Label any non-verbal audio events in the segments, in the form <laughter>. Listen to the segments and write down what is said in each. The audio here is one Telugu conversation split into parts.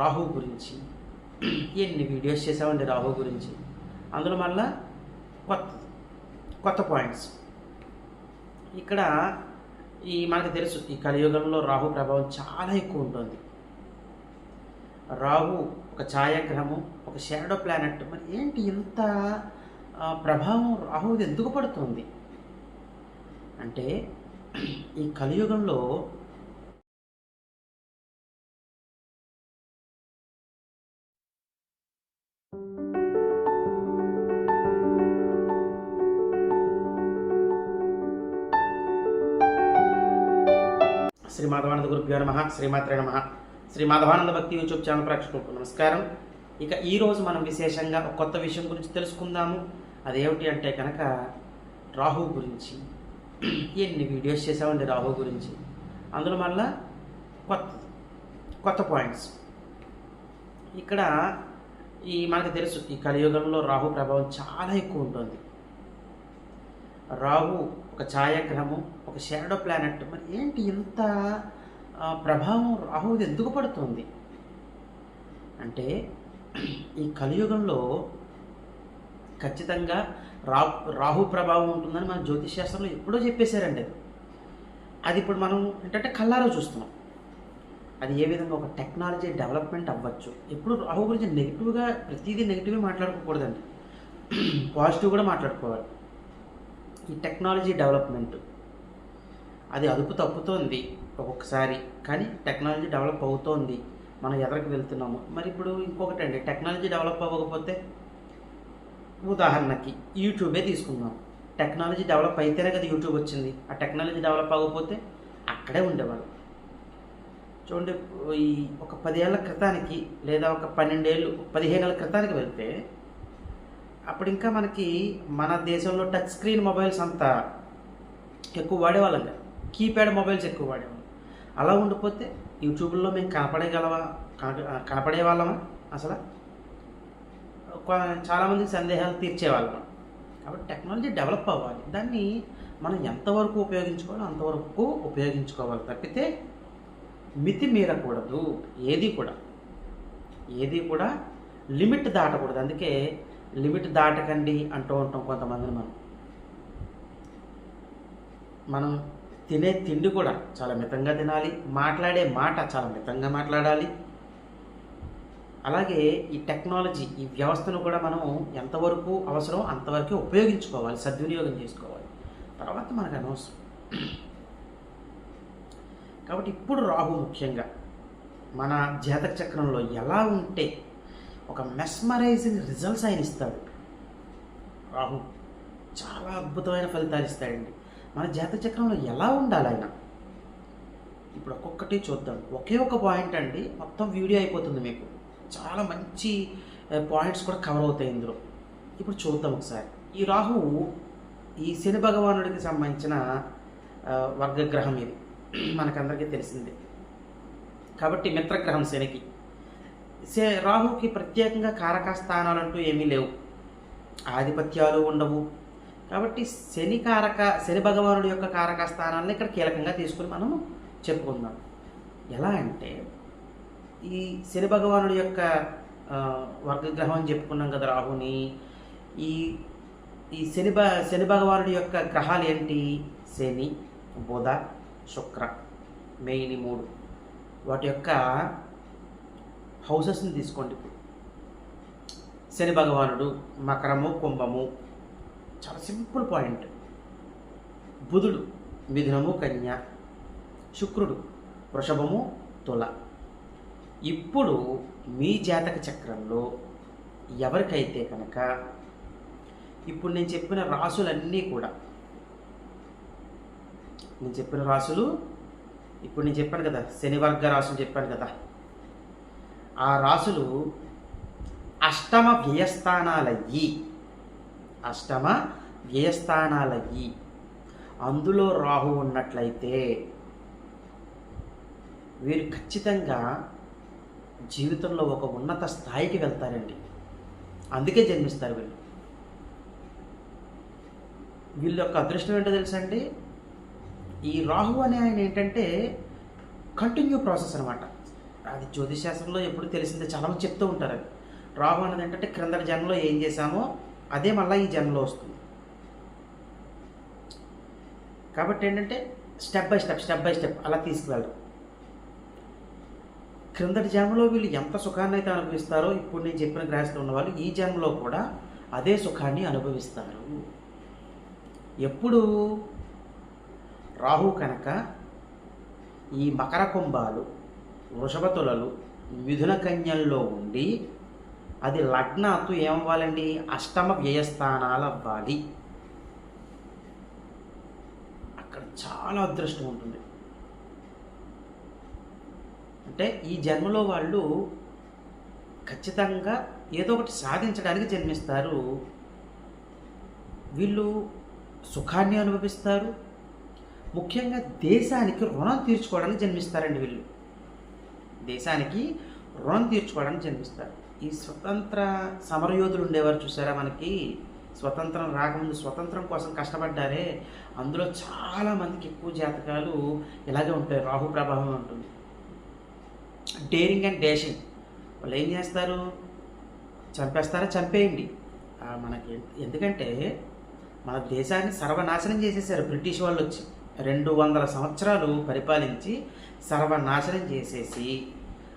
రాహు గురించి. ఎన్ని వీడియోస్ చేసామండి రాహు గురించి? అందులో మళ్ళా కొత్త కొత్త పాయింట్స్ ఇక్కడ ఈ మనకు తెలుసు ఈ కలియుగంలో రాహు ప్రభావం చాలా ఎక్కువ ఉంటుంది. రాహు ఒక ఛాయాగ్రహము ఒక షాడో ప్లానెట్ మరి ఏంటి ఇంత ప్రభావం రాహుది ఎందుకు పడుతుంది? అంటే ఈ కలియుగంలో శ్రీ మాధవానంద గురుభ్యో నమ శ్రీమాత్రే నమ. శ్రీ మాధవానంద భక్తి యూట్యూబ్ ఛానల్ ప్రేక్షకులకు నమస్కారం. ఇక ఈరోజు మనం విశేషంగా ఒక కొత్త విషయం గురించి తెలుసుకుందాము. అదేమిటి అంటే కనుక రాహు గురించి. ఎన్ని వీడియోస్ చేసామండి రాహు గురించి? అందులో మళ్ళా కొత్త కొత్త పాయింట్స్ ఇక్కడ ఈ మనకు తెలుసు ఈ కలియుగంలో రాహు ప్రభావం చాలా ఎక్కువ ఉంటుంది. రాహు ఒక ఛాయాగ్రహము ఒక షాడో ప్లానెట్ మరి ఏంటి ఇంత ప్రభావం రాహువుది ఎందుకు పడుతుంది? అంటే ఈ కలియుగంలో ఖచ్చితంగా రా రాహు ప్రభావం ఉంటుందని మన జ్యోతిష్ శాస్త్రంలో ఎప్పుడో చెప్పేశారండి అది. అది ఇప్పుడు మనం ఏంటంటే కల్లారో చూస్తున్నాం. అది ఏ విధంగా ఒక టెక్నాలజీ డెవలప్మెంట్ అవ్వచ్చు? ఎప్పుడు రాహు గురించి నెగిటివ్గా ప్రతిదీ నెగిటివ్గా మాట్లాడుకోకూడదండి. <clears throat> పాజిటివ్ కూడా మాట్లాడుకోవాలి. ఈ టెక్నాలజీ డెవలప్మెంట్. అది అదుపు తప్పుతోంది ఒక్కొక్కసారి కానీ టెక్నాలజీ డెవలప్ అవుతోంది. మనం ఎదరికి వెళ్తున్నాము. మరి ఇప్పుడు ఇంకొకటి అండి టెక్నాలజీ డెవలప్ అవ్వకపోతే ఉదాహరణకి యూట్యూబే తీసుకుందాం. టెక్నాలజీ డెవలప్ అయితేనే కదా యూట్యూబ్ వచ్చింది. ఆ టెక్నాలజీ డెవలప్ అవ్వకపోతే అక్కడే ఉండేవాళ్ళు. చూడండి ఈ ఒక పదేళ్ళ క్రితానికి లేదా ఒక పన్నెండేళ్ళు పదిహేనేళ్ళ క్రితానికి వెళ్తే అప్పుడు ఇంకా మనకి మన దేశంలో టచ్ స్క్రీన్ మొబైల్స్ అంతా ఎక్కువ వాడేవాళ్ళం కదా. కీప్యాడ్ మొబైల్స్ ఎక్కువ వాడేవాళ్ళం. అలా ఉండిపోతే యూట్యూబ్లో మేము కనపడగలవా కన- కనపడే వాళ్ళమా అసలు? చాలామంది సందేహాలు తీర్చేవాళ్ళం కాబట్టి టెక్నాలజీ డెవలప్ అవ్వాలి. దాన్ని మనం ఎంతవరకు ఉపయోగించుకోవాలో అంతవరకు ఉపయోగించుకోవాలి తప్పితే మితి మీరకూడదు. ఏది కూడా. ఏది కూడా లిమిట్ దాటకూడదు. అందుకే లిమిట్ దాటకండి అంటూ ఉంటాం కొంతమందిని మనం. మనం తినే తిండి కూడా చాలా మితంగా తినాలి మాట్లాడే మాట చాలా మితంగా మాట్లాడాలి. అలాగే ఈ టెక్నాలజీ ఈ వ్యవస్థను కూడా మనం ఎంతవరకు అవసరం అంతవరకే ఉపయోగించుకోవాలి సద్వినియోగం చేసుకోవాలి. తర్వాత మనకు అనవసరం. కాబట్టి ఇప్పుడు రాహు ముఖ్యంగా మన జాతక చక్రంలో ఎలా ఉంటే ఒక మెస్మరైజింగ్ రిజల్ట్స్ ఆయన ఇస్తాడు. రాహు చాలా అద్భుతమైన ఫలితాలు ఇస్తాడండి. మన జాతక చక్రంలో ఎలా ఉండాలి ఆయన? ఇప్పుడు ఒక్కొక్కటి చూద్దాం. ఒకే ఒక పాయింట్ అండి. మొత్తం వీడియో అయిపోతుంది మీకు. చాలా మంచి పాయింట్స్ కూడా కవర్ అవుతాయి ఇందులో. ఇప్పుడు చూద్దాం ఒకసారి. ఈ రాహువు ఈ శని భగవానుడికి సంబంధించిన వర్గగ్రహం ఇది. <clears throat> మనకందరికీ తెలిసిందే. కాబట్టి మిత్రగ్రహం శనికి. రాహుకి ప్రత్యేకంగా కారక స్థానాలు అంటూ ఏమీ లేవు. ఆధిపత్యాలు ఉండవు. కాబట్టి శని కారక శని భగవానుడి యొక్క కారక స్థానాలను ఇక్కడ కీలకంగా తీసుకుని మనం చెప్పుకుందాం. ఎలా అంటే ఈ శని భగవానుడి యొక్క వర్గగ్రహం అని చెప్పుకున్నాం కదా రాహుని. ఈ ఈ శని భ శని భగవానుడి యొక్క గ్రహాలు ఏంటి? శని బుధ శుక్ర మెయిన్ మూడు. వాటి యొక్క హౌసెస్ని తీసుకోండి. ఇప్పుడు శని భగవానుడు మకరము కుంభము చాలా సింపుల్ పాయింట్. బుధుడు మిథునము కన్య శుక్రుడు వృషభము తుల. ఇప్పుడు మీ జాతక చక్రంలో ఎవరికైతే కనుక ఇప్పుడు నేను చెప్పిన రాసులన్నీ కూడా నేను చెప్పిన రాసులు ఇప్పుడు నేను చెప్పాను కదా శనివర్గ రాసులు చెప్పాను కదా ఆ రాసులు అష్టమ వ్యయస్థానాలయ్యి. అష్టమ వ్యయస్థానాలయ్యి. అందులో రాహు ఉన్నట్లయితే వీరు ఖచ్చితంగా జీవితంలో ఒక ఉన్నత స్థాయికి వెళ్తారండి. అందుకే జన్మిస్తారు వీళ్ళు. వీళ్ళ యొక్క అదృష్టం ఏంటో తెలుసా అండి ఈ రాహు అనే ఆయన ఏంటంటే కంటిన్యూ ప్రాసెస్ అనమాట అది జ్యోతిశాస్త్రంలో ఎప్పుడు తెలిసిందే చాలామంది చెప్తూ ఉంటారు అది. రాహు అన్నది ఏంటంటే క్రిందటి జన్మలో ఏం చేశామో అదే మళ్ళీ ఈ జన్మలో వస్తుంది. కాబట్టి ఏంటంటే step by step step by step అలా తీసుకువెళ్ళడం. క్రిందటి జన్మలో వీళ్ళు ఎంత సుఖాన్ని అయితే అనుభవిస్తారో ఇప్పుడు నేను చెప్పిన గ్రాస్లో ఉన్న వాళ్ళు ఈ జన్మలో కూడా అదే సుఖాన్ని అనుభవిస్తారు. ఎప్పుడు రాహు కనుక ఈ మకర కుంభాలు వృషభ తులలు మిథున కన్యల్లో ఉండి అది లగ్నాత్తు ఏమవ్వాలండి? అష్టమ వ్యయస్థానాలు అవ్వాలి అక్కడ చాలా అదృష్టం ఉంటుంది. అంటే ఈ జన్మలో వాళ్ళు ఖచ్చితంగా ఏదో ఒకటి సాధించడానికి జన్మిస్తారు. వీళ్ళు సుఖాన్ని అనుభవిస్తారు. ముఖ్యంగా దేశానికి రుణం తీర్చుకోవడానికి జన్మిస్తారండి వీళ్ళు. దేశానికి రుణం తీర్చుకోవడానికి జన్మిస్తారు. ఈ స్వతంత్ర సమరయోధులు ఉండేవారు చూసారా మనకి? స్వతంత్రం రాకముందు స్వతంత్రం కోసం కష్టపడ్డారే. అందులో చాలా మందికి ఎక్కువ జాతకాలు ఇలాగే ఉంటాయి. రాహు ప్రభావం ఉంటుంది. Daring and dashing. వాళ్ళు ఏం చేస్తారు? చంపేస్తారా? చంపేయండి. మనకి ఎందుకంటే మన దేశాన్ని సర్వనాశనం చేసేసారు బ్రిటిష్ వాళ్ళు వచ్చి రెండు వందల సంవత్సరాలు పరిపాలించి సర్వనాశనం చేసేసి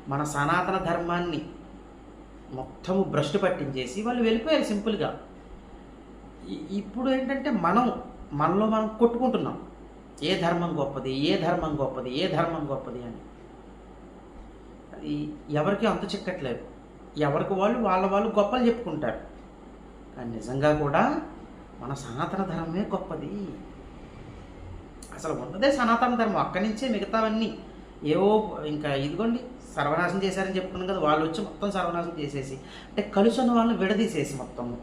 మన సనాతన ధర్మాన్ని మొత్తము భ్రష్టు పట్టించేసి వాళ్ళు వెళ్ళిపోయారు సింపుల్గా. ఇప్పుడు ఏంటంటే మనం మనలో మనం కొట్టుకుంటున్నాం. ఏ ధర్మం గొప్పది ఏ ధర్మం గొప్పది ఏ ధర్మం గొప్పది అని. అది ఎవరికి అంత చిక్కట్లేదు. ఎవరికి వాళ్ళు వాళ్ళ వాళ్ళు గొప్పలు చెప్పుకుంటారు. కానీ నిజంగా కూడా మన సనాతన ధర్మమే గొప్పది. అసలు ఉన్నదే సనాతన ధర్మం. అక్కడి నుంచే మిగతావన్నీ. ఏవో ఇంకా ఇదిగోండి సర్వనాశనం చేశారని చెప్పుకున్నాం కదా వాళ్ళు వచ్చి మొత్తం సర్వనాశనం చేసేసి అంటే కలుసున్న వాళ్ళని విడదీసేసి మొత్తము.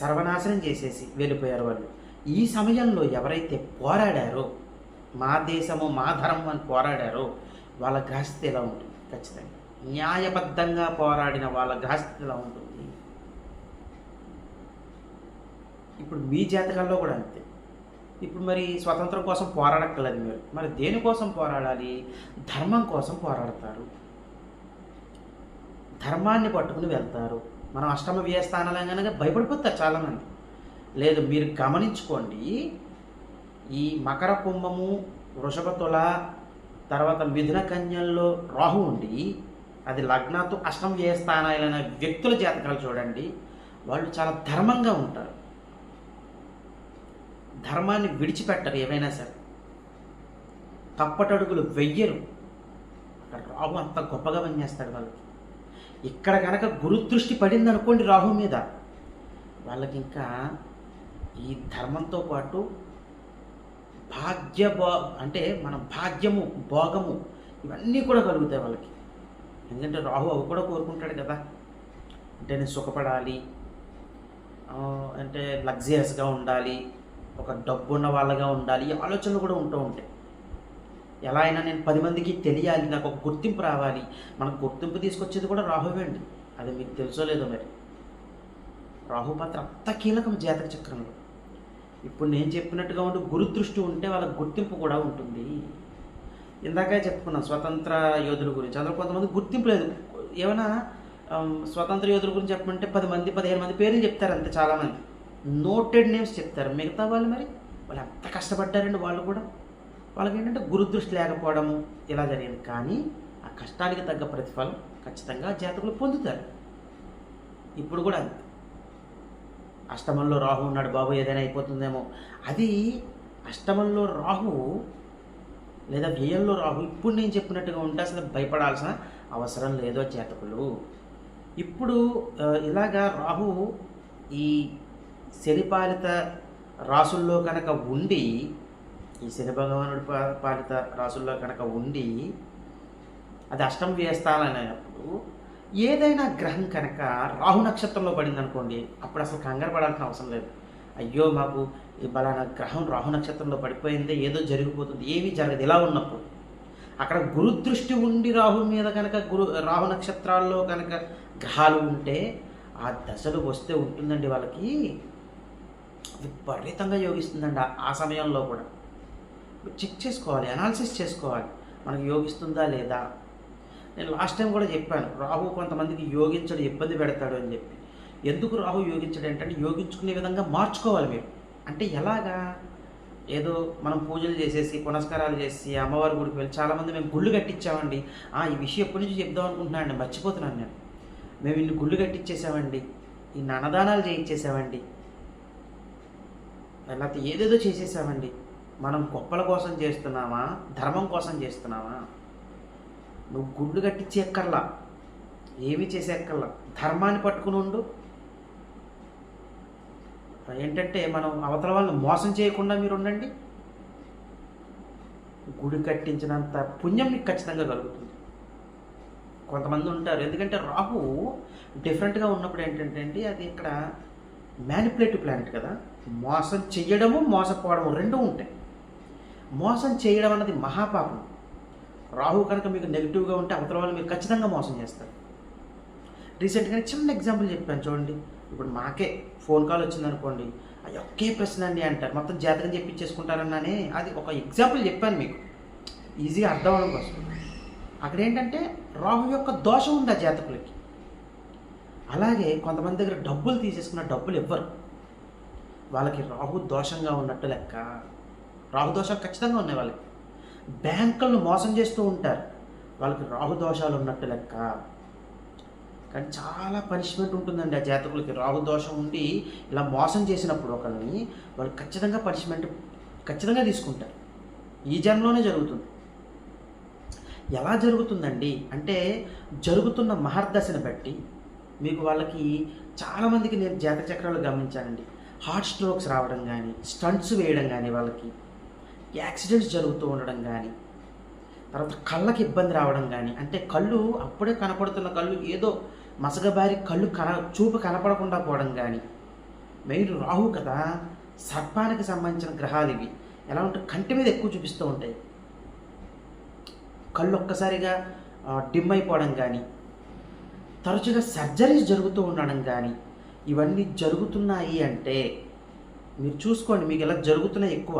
సర్వనాశనం చేసేసి వెళ్ళిపోయారు వాళ్ళు. ఈ సమయంలో ఎవరైతే పోరాడారో మా దేశము మా ధర్మం అని పోరాడారో వాళ్ళ గ్రహస్థితి ఎలా ఉంటుంది? ఖచ్చితంగా. న్యాయబద్ధంగా పోరాడిన వాళ్ళ గ్రహస్థితి ఎలా ఉంటుంది? ఇప్పుడు మీ జాతకాల్లో కూడా అంతే. ఇప్పుడు మరి స్వతంత్రం కోసం పోరాడక్కర్లేదు మీరు. మరి దేనికోసం పోరాడాలి? ధర్మం కోసం పోరాడతారు. ధర్మాన్ని పట్టుకుని వెళ్తారు. మనం అష్టమ వ్యయస్థానాలు కనుక భయపడిపోతారు చాలామంది. లేదు మీరు గమనించుకోండి. ఈ మకర కుంభము వృషభ తుల తర్వాత మిథున కన్యల్లో రాహు ఉండి అది లగ్నాతో అష్టమ వ్యయస్థానాలైన వ్యక్తుల జాతకాలు చూడండి. వాళ్ళు చాలా ధర్మంగా ఉంటారు. ధర్మాన్ని విడిచిపెట్టరు ఏవైనా సరే. తప్పటడుగులు వెయ్యరు. అక్కడ రాహు అంత గొప్పగా పనిచేస్తాడు వాళ్ళకి ఇక్కడ కనుక గురుదృష్టి పడింది అనుకోండి రాహు మీద వాళ్ళకి ఇంకా ఈ ధర్మంతో పాటు భాగ్య భో అంటే మన భాగ్యము భోగము ఇవన్నీ కూడా కలుగుతాయి వాళ్ళకి. ఎందుకంటే రాహు అవి కూడా కోరుకుంటాడు కదా. అంటే నేను సుఖపడాలి. అంటే లగ్జరియస్గా ఉండాలి. ఒక డబ్బు ఉన్న వాళ్ళగా ఉండాలి. ఈ ఆలోచనలు కూడా ఉంటూ ఉంటాయి. ఎలా అయినా నేను పది మందికి తెలియాలి నాకు ఒక గుర్తింపు రావాలి. మనకు గుర్తింపు తీసుకొచ్చేది కూడా రాహువే అండి. అది మీకు తెలుసో లేదో మరి. రాహు పాత్ర అంత కీలకం జాతక చక్రంలో. ఇప్పుడు నేను చెప్పినట్టుగా ఉంటే గురుదృష్టి ఉంటే వాళ్ళకి గుర్తింపు కూడా ఉంటుంది. ఇందాక చెప్పుకున్నాం స్వతంత్ర యోధుల గురించి. అందులో కొంతమంది గుర్తింపు లేదు. ఏమైనా స్వతంత్ర యోధుల గురించి చెప్పమంటే పది మంది పదిహేను మంది పేర్లు చెప్తారు అంతే చాలామంది. నోటెడ్ నేమ్స్ చెప్తారు. మిగతా వాళ్ళు మరి వాళ్ళు ఎంత కష్టపడ్డారండి వాళ్ళు కూడా? వాళ్ళకి ఏంటంటే గురుదృష్టి లేకపోవడము ఇలా జరిగింది. కానీ ఆ కష్టానికి తగ్గ ప్రతిఫలం ఖచ్చితంగా జాతకులు పొందుతారు. ఇప్పుడు కూడా అంతే. అష్టమంలో రాహు ఉన్నాడు బాబు ఏదైనా అయిపోతుందేమో. అది అష్టమంలో రాహు లేదా వ్యయంలో రాహు ఇప్పుడు నేను చెప్పినట్టుగా ఉంటే అసలు భయపడాల్సిన అవసరం లేదో చేతకులు ఇప్పుడు ఇలాగా రాహు ఈ శనిపాలిత రాసుల్లో కనుక ఉండి ఈ శని భగవానుడి పాలిత రాసుల్లో కనుక ఉండి అది అష్టం వేస్తానప్పుడు ఏదైనా గ్రహం కనుక రాహు నక్షత్రంలో పడింది అనుకోండి అప్పుడు అసలు కంగారు పడాల్సిన అవసరం లేదు. అయ్యో మాకు ఈ బలానా గ్రహం రాహు నక్షత్రంలో పడిపోయింది ఏదో జరిగిపోతుంది ఏమీ జరగదు ఇలా ఉన్నప్పుడు. అక్కడ గురుదృష్టి ఉండి రాహు మీద కనుక గురు రాహు నక్షత్రాల్లో కనుక గ్రహాలు ఉంటే ఆ దశలు వస్తే ఉంటుందండి వాళ్ళకి. విపరీతంగా యోగిస్తుందండి ఆ- సమయంలో కూడా. చెక్ చేసుకోవాలి అనాలిసిస్ చేసుకోవాలి. మనకు యోగిస్తుందా లేదా? నేను లాస్ట్ టైం కూడా చెప్పాను రాహు కొంతమందికి యోగించడం ఇబ్బంది పెడతాడు అని చెప్పి. ఎందుకు రాహు యోగించడం ఏంటంటే యోగించుకునే విధంగా మార్చుకోవాలి మీరు అంటే ఎలాగా? ఏదో మనం పూజలు చేసేసి పునస్కారాలు చేసి అమ్మవారి గుడికి వెళ్ళి చాలామంది మేము గుళ్ళు కట్టించామండి. ఆ, ఈ విషయం ఎప్పటి నుంచి చెప్దాం అనుకుంటున్నానండి మర్చిపోతున్నాను నేను. మేము ఇన్ని గుళ్ళు కట్టించేసామండి ఈ అన్నదానాలు చేయించేసామండి. లేకపోతే ఏదేదో చేసేసామండి. మనం గొప్పల కోసం చేస్తున్నామా? ధర్మం కోసం చేస్తున్నామా? నువ్వు గుండు కట్టించే ఎక్కర్లా? ఏమి చేసేక్కర్లా ధర్మాన్ని పట్టుకుని ఉండు. ఏంటంటే మనం అవతల వాళ్ళని మోసం చేయకుండా మీరు ఉండండి. గుడి కట్టించినంత పుణ్యం మీకు ఖచ్చితంగా కలుగుతుంది. కొంతమంది ఉంటారు. ఎందుకంటే రాహు డిఫరెంట్గా ఉన్నప్పుడు ఏంటంటే అండి అది ఇక్కడ మ్యానిపులేటివ్ ప్లానెట్ కదా. మోసం చెయ్యడము మోసపోవడము రెండూ ఉంటాయి. మోసం చేయడం అన్నది మహాపాపం. రాహు కనుక మీకు నెగిటివ్గా ఉంటే అవతల వాళ్ళు మీరు ఖచ్చితంగా మోసం చేస్తారు. రీసెంట్గా చిన్న ఎగ్జాంపుల్ చెప్పాను చూడండి. ఇప్పుడు మాకే ఫోన్ కాల్ వచ్చిందనుకోండి అది ఒకే ప్రశ్న అండి అంటారు. మొత్తం జాతకం చెప్పించేసుకుంటారన్నానే అది ఒక ఎగ్జాంపుల్ చెప్పాను మీకు. ఈజీగా అర్థం అవడం కోసం. అక్కడ ఏంటంటే రాహు యొక్క దోషం ఉంది ఆ జాతకులకి. అలాగే కొంతమంది దగ్గర డబ్బులు తీసేసుకున్న డబ్బులు ఇవ్వరు వాళ్ళకి రాహు దోషంగా ఉన్నట్టు లెక్క. రాహు దోషాలు ఖచ్చితంగా ఉన్నాయి వాళ్ళకి. బ్యాంకులను మోసం చేస్తూ ఉంటారు. వాళ్ళకి రాహు దోషాలు ఉన్నట్టు లెక్క. కానీ చాలా పనిష్మెంట్ ఉంటుందండి ఆ జాతకులకి. రాహు దోషం ఉండి ఇలా మోసం చేసినప్పుడు ఒకరిని వాళ్ళు ఖచ్చితంగా పనిష్మెంట్ ఖచ్చితంగా తీసుకుంటారు. ఈ జన్మలోనే జరుగుతుంది. ఎలా జరుగుతుందండి? అంటే జరుగుతున్న మహర్దశను బట్టి మీకు వాళ్ళకి చాలామందికి నేను జాతక చక్రాలు గమనించానండి. హార్ట్ స్ట్రోక్స్ రావడం కానీ స్టంట్స్ వేయడం కానీ వాళ్ళకి యాక్సిడెంట్స్ జరుగుతూ ఉండడం కానీ తర్వాత కళ్ళకి ఇబ్బంది రావడం కానీ అంటే కళ్ళు అప్పుడే కనపడుతున్న కళ్ళు ఏదో మసగబారి కళ్ళు కన చూపు కనపడకుండా పోవడం కానీ మెయిన్ రాహు కదా సర్పానికి సంబంధించిన గ్రహాలు ఇవి. ఎలా ఉంటే కంటి మీద ఎక్కువ చూపిస్తూ ఉంటాయి. కళ్ళు ఒక్కసారిగా డిమ్ అయిపోవడం కానీ తరచుగా సర్జరీస్ జరుగుతూ ఉండడం కానీ ఇవన్నీ జరుగుతున్నాయి అంటే మీరు చూసుకోండి మీకు ఎలా జరుగుతున్నాయి ఎక్కువ.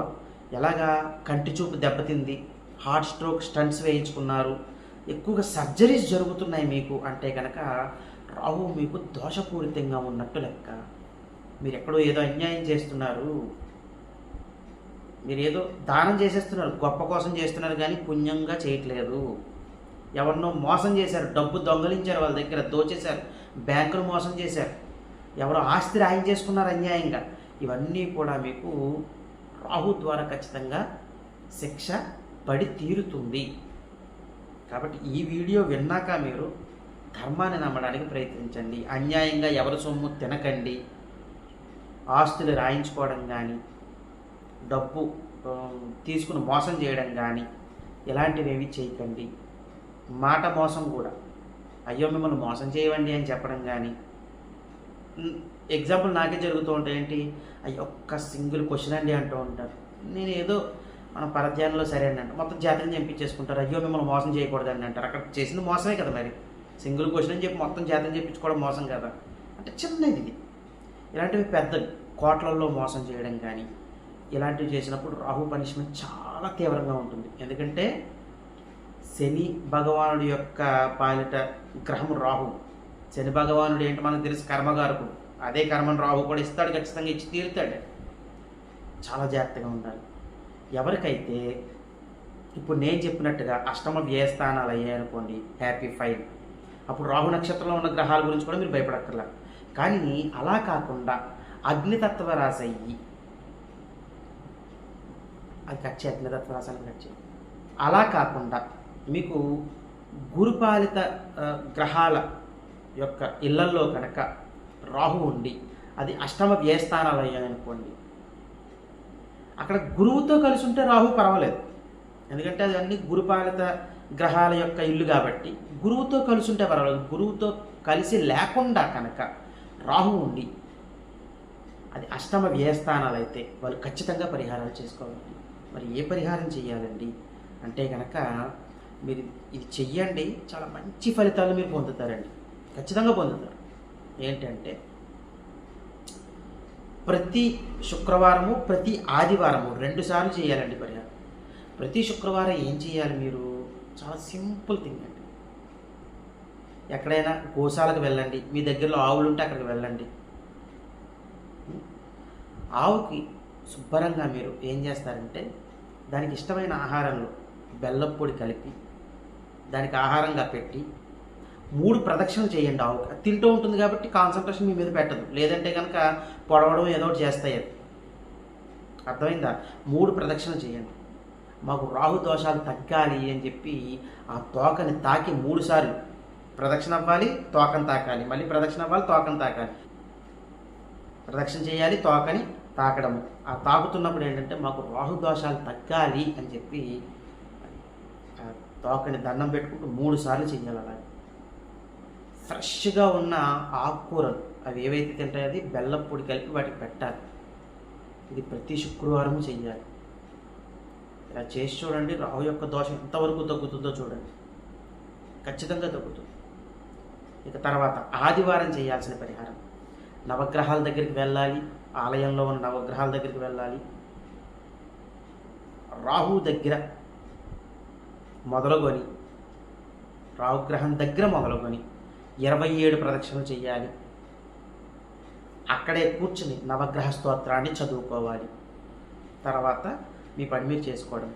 ఎలాగా కంటి చూపు దెబ్బతింది హార్ట్ స్ట్రోక్ స్టంట్స్ వేయించుకున్నారు ఎక్కువగా సర్జరీస్ జరుగుతున్నాయి మీకు అంటే కనుక రాహు మీకు దోషపూరితంగా ఉన్నట్టు లెక్క. మీరు ఎక్కడో ఏదో అన్యాయం చేస్తున్నారు. మీరు ఏదో దానం చేసేస్తున్నారు గొప్ప కోసం చేస్తున్నారు కానీ పుణ్యంగా చేయట్లేదు. ఎవరినో మోసం చేశారు డబ్బు దొంగలించారు వాళ్ళ దగ్గర దోచేశారు బ్యాంకులు మోసం చేశారు. ఎవరో ఆస్తి రాయం చేసుకున్నారు అన్యాయంగా. ఇవన్నీ కూడా మీకు రాహు ద్వారా ఖచ్చితంగా శిక్ష పడి తీరుతుంది. కాబట్టి ఈ వీడియో విన్నాక మీరు ధర్మాన్ని నమ్మడానికి ప్రయత్నించండి. అన్యాయంగా ఎవరి సొమ్ము తినకండి. ఆస్తులు రాయించుకోవడం కానీ డబ్బు తీసుకుని మోసం చేయడం కానీ ఇలాంటివి ఏవి చేయకండి. మాట మోసం కూడా అయ్యో మిమ్మల్ని మోసం చేయవండి అని చెప్పడం కానీ ఎగ్జాంపుల్ నాకే జరుగుతూ ఉంటాయి ఏంటి? అయ్యో ఒక్క సింగిల్ క్వశ్చన్ అండి అంటూ ఉంటారు. నేను ఏదో మన పరధ్యానంలో సరే అండి అంట. మొత్తం జాతరని చెప్పించేసుకుంటారు. అయ్యో మిమ్మల్ని మోసం చేయకూడదండి అంటారు. అక్కడ చేసింది మోసమే కదా మరి. సింగిల్ క్వశ్చన్ అని చెప్పి మొత్తం జాతరని చెప్పించుకోవడం మోసం కదా. అంటే చిన్నది ఇది. ఇలాంటివి పెద్ద కోట్లల్లో మోసం చేయడం కానీ ఇలాంటివి చేసినప్పుడు రాహు పనిష్మెంట్ చాలా తీవ్రంగా ఉంటుంది. ఎందుకంటే శని భగవానుడి యొక్క పాలిట గ్రహం రాహు. శని భగవానుడు ఏంటి మనకు తెలుసు కర్మగారుకు అదే కర్మను రావు కూడా ఇస్తాడు ఖచ్చితంగా ఇచ్చి తీరుతాడు. చాలా జాగ్రత్తగా ఉండాలి. ఎవరికైతే ఇప్పుడు నేను చెప్పినట్టుగా అష్టమ వ్యయస్థానాలు అయ్యాయనుకోండి హ్యాపీ ఫైన్. అప్పుడు రాహు నక్షత్రంలో ఉన్న గ్రహాల గురించి కూడా మీరు భయపడక్కర్లా. కానీ అలా కాకుండా అగ్నితత్వ రాశి అయ్యి అది కట్ అగ్నితత్వ రాశాలను కట్ అలా కాకుండా మీకు గురుపాలిత గ్రహాల యొక్క ఇళ్ళల్లో కనుక రాహు ఉండి అది అష్టమ వ్యయస్థానాలు అయ్యాయనుకోండి అక్కడ గురువుతో కలిసి ఉంటే రాహు పర్వాలేదు. ఎందుకంటే అది అన్ని గురుపాలిత గ్రహాల యొక్క ఇల్లు కాబట్టి గురువుతో కలిసి ఉంటే పర్వాలేదు. గురువుతో కలిసి లేకుండా కనుక రాహు ఉండి అది అష్టమ వ్యయస్థానాలు అయితే వాళ్ళు ఖచ్చితంగా పరిహారాలు చేసుకోవాలి. మరి ఏ పరిహారం చేయాలండి? అంటే కనుక మీరు ఇది చెయ్యండి చాలా మంచి ఫలితాలు మీరు పొందుతారండి. ఖచ్చితంగా పొందుతారు. ఏంటంటే ప్రతి శుక్రవారము ప్రతి ఆదివారము రెండుసార్లు చేయాలండి పరిహారం. ప్రతి శుక్రవారం ఏం చేయాలి మీరు? చాలా సింపుల్ థింగ్ అండి. ఎక్కడైనా గోశాలకు వెళ్ళండి మీ దగ్గరలో ఆవులు ఉంటే అక్కడికి వెళ్ళండి. ఆవుకి శుభ్రంగా మీరు ఏం చేస్తారంటే దానికి ఇష్టమైన ఆహారంలో బెల్లం పొడి కలిపి దానికి ఆహారంగా పెట్టి మూడు ప్రదక్షిణలు చేయండి. ఆవు తింటూ ఉంటుంది కాబట్టి కాన్సన్ట్రేషన్ మీ మీద పెట్టదు. లేదంటే కనుక పొడవడం ఏదో ఒకటి చేస్తాయి అది అర్థమైందా? మూడు ప్రదక్షిణలు చేయండి. మాకు రాహు దోషాలు తగ్గాలి అని చెప్పి ఆ తోకని తాకి మూడు సార్లు ప్రదక్షిణ అవ్వాలి తోకని తాకాలి. మళ్ళీ ప్రదక్షిణ అవ్వాలి తోకని తాకాలి. ప్రదక్షిణ చేయాలి తోకని తాకడము ఆ తాకుతున్నప్పుడు ఏంటంటే మాకు రాహు దోషాలు తగ్గాలి అని చెప్పి తోకని దండం పెట్టుకుంటూ మూడు సార్లు చేయాలి అలాగే. ఫ్రెష్గా ఉన్న ఆకుకూరలు. అవి ఏవైతే తింటాయో అది బెల్లం పొడి కలిపి వాటికి పెట్టాలి. ఇది ప్రతి శుక్రవారం చేయాలి ఇలా చేసి చూడండి. రాహు యొక్క దోషం ఎంతవరకు తగ్గుతుందో చూడండి. ఖచ్చితంగా తగ్గుతుంది. ఇక తర్వాత ఆదివారం చేయాల్సిన పరిహారం. నవగ్రహాల దగ్గరికి వెళ్ళాలి. ఆలయంలో ఉన్న నవగ్రహాల దగ్గరికి వెళ్ళాలి. రాహు దగ్గర మొదలుకొని రాహుగ్రహం దగ్గర మొదలుకొని ఇరవై ఏడు ప్రదక్షిణలు చేయాలి అక్కడే కూర్చుని నవగ్రహ స్తోత్రాన్ని చదువుకోవాలి. తర్వాత మీ పని మీరు చేసుకోవడం.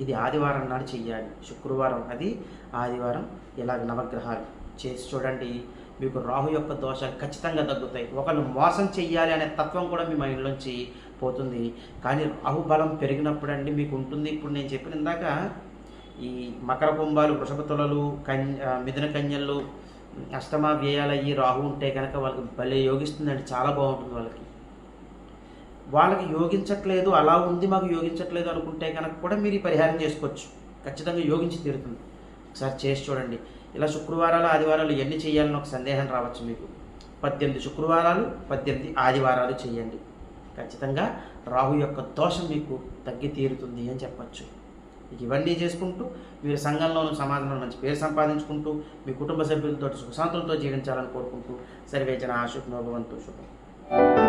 ఇది ఆదివారం నాడు చెయ్యాలి. శుక్రవారం అది ఆదివారం ఇలాగ నవగ్రహాలు చేసి చూడండి. మీకు రాహు యొక్క దోషాలు ఖచ్చితంగా తగ్గుతాయి. ఒకళ్ళు మోసం చెయ్యాలి అనే తత్వం కూడా మీ మైండ్లోంచి పోతుంది. కానీ రాహు బలం పెరిగినప్పుడు అండి మీకు ఉంటుంది. ఇప్పుడు నేను చెప్పిన ఇందాక ఈ మకర కుంభాలు వృషభ తులలు కన్ మిథున కన్యలు అష్టమ వ్యయాలు అయ్యి రాహు ఉంటే కనుక వాళ్ళకి భలే యోగిస్తుందండి చాలా బాగుంటుంది వాళ్ళకి. వాళ్ళకి యోగించట్లేదు అలా ఉంది మాకు యోగించట్లేదు అనుకుంటే కనుక కూడా మీరు ఈ పరిహారం చేసుకోవచ్చు. ఖచ్చితంగా యోగించి తీరుతుంది. ఒకసారి చేసి చూడండి. ఇలా శుక్రవారాలు ఆదివారాలు ఎన్ని చేయాలని ఒక సందేహం రావచ్చు మీకు. పద్దెనిమిది శుక్రవారాలు పద్దెనిమిది ఆదివారాలు చేయండి. ఖచ్చితంగా రాహు యొక్క దోషం మీకు తగ్గి తీరుతుంది అని చెప్పచ్చు. ఇవన్నీ చేసుకుంటూ మీరు సంఘంలోనూ సమాజంలో మంచి పేరు సంపాదించుకుంటూ మీ కుటుంబ సభ్యులతో సుఖశాంతులతో జీవించాలని కోరుకుంటూ సర్వేజన ఆశుభ్నోభవంతు శుభం.